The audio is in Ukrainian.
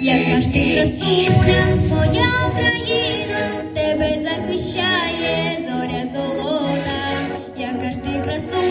Яка ж ти красуня, моя Україна, тебе захищає зоря золота, яка ж ти красуня.